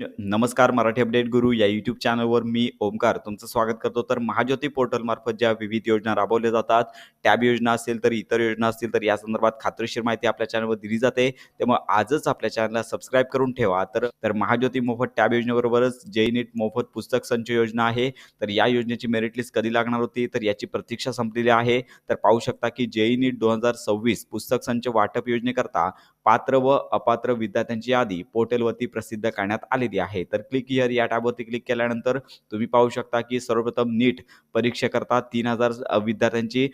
नमस्कार मराठी अपडेट गुरु या यूट्यूब चॅनलवर मी ओमकार तुमचं स्वागत करतो. तर महाज्योती पोर्टलमार्फत ज्या विविध योजना राबवल्या जातात टॅब योजना असेल तर इतर योजना असतील तर या संदर्भात खात्रीशीर माहिती आपल्या चॅनलवर दिली जाते. त्यामुळे आजच आपल्या चॅनलला सबस्क्राईब करून ठेवा. तर तर महाज्योती मोफत टॅब योजनेबरोबरच जेई नीट मोफत पुस्तक संच योजना आहे. तर या योजनेची मेरिट लिस्ट कधी लागणार होती? तर याची प्रतीक्षा संपलेली आहे. तर पाहू शकता की जेई नीट दोन हजार सव्वीस पुस्तक संच वाटप योजनेकरता पात्र व अपात्र विद्यार्थ्यांची यादी पोर्टलवरती प्रसिद्ध करण्यात आलेली आहे. तर क्लिक हिअर या टॅबवरती क्लिक केल्यानंतर तुम्ही पाहू शकता की सर्वप्रथम नीट परीक्षेकरता तीन हजार विद्यार्थ्यांची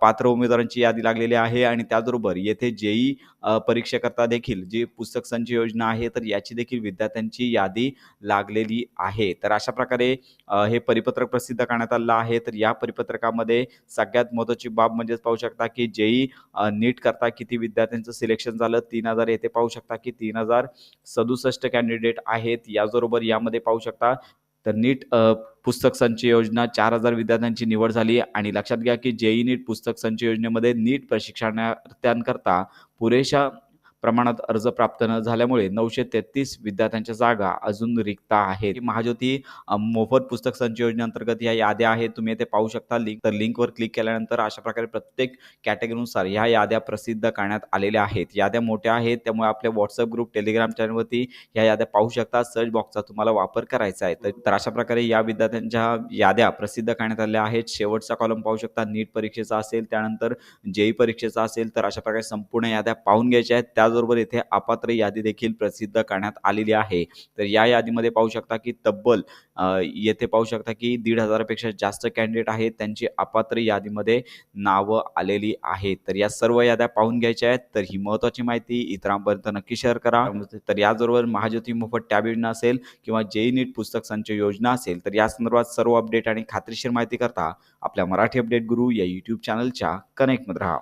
पात्र उमेदवारांची यादी लागलेली आहे आणि त्याचबरोबर येथे जेई परीक्षेकरता देखील जी पुस्तक संच योजना आहे तर याची देखील विद्यार्थ्यांची यादी लागलेली आहे. तर अशा प्रकारे हे परिपत्रक प्रसिद्ध करण्यात आलेलं आहे. तर या परिपत्रकामध्ये सगळ्यात महत्त्वाची बाब म्हणजेच पाहू शकता की जेई नीट करता किती विद्यार्थ्यांचं सिलेक्शन झालं. तीन हजार येथे पाहू शकता की तीन हजार सदुसष्ट कॅन्डिडेट आहेत. याचबरोबर यामध्ये पाहू शकता तर नीट पुस्तक संच योजना चार हजार विद्यार्थ्यांची निवड झाली आणि लक्षात घ्या की जेई नीट पुस्तक संच योजनेमध्ये नीट प्रशिक्षणार्थ्यांकरता पुरेशा प्रमाणात अर्ज प्राप्त न झाल्यामुळे नऊशे तेहतीस विद्यार्थ्यांच्या जागा अजून रिक्त आहेत. महाज्योती मोफत पुस्तक संच योजनेअंतर्गत या याद्या आहेत. तुम्ही येथे पाहू शकता लिंक तर लिंकवर क्लिक केल्यानंतर अशा प्रकारे प्रत्येक कॅटेगरीनुसार ह्या याद्या प्रसिद्ध करण्यात आलेल्या आहेत. याद्या मोठ्या आहेत त्यामुळे आपल्या व्हॉट्सअप ग्रुप टेलिग्राम चॅनलवरती ह्या याद्या पाहू शकता. सर्च बॉक्सचा तुम्हाला वापर करायचा आहे. तर- अशा प्रकारे या विद्यार्थ्यांच्या याद्या प्रसिद्ध करण्यात आल्या आहेत. शेवटचा कॉलम पाहू शकता. नीट परीक्षेचा असेल त्यानंतर जेई परीक्षेचा असेल तर अशा प्रकारे संपूर्ण याद्या पाहून घ्यायच्या आहेत. त्याचबरोबर येथे अपात्र यादी देखील प्रसिद्ध करण्यात आलेली आहे. तर या यादीमध्ये पाहू शकता की तब्बल येथे पाहू शकता की दीड हजारापेक्षा जास्त कॅन्डिडेट आहेत. त्यांची अपात्र यादीमध्ये नावं आलेली आहेत. तर या सर्व याद्या पाहून घ्यायच्या आहेत. तर ही महत्त्वाची माहिती इतरांपर्यंत नक्की शेअर करा. तर याचबरोबर महाज्योती मोफत टॅब योजना असेल किंवा जेई नीट पुस्तक संच योजना असेल तर या संदर्भात सर्व अपडेट आणि खात्रीशीर माहिती करता आपल्या मराठी अपडेट गुरु या यूट्यूब चॅनलच्या कनेक्टमध्ये राहा.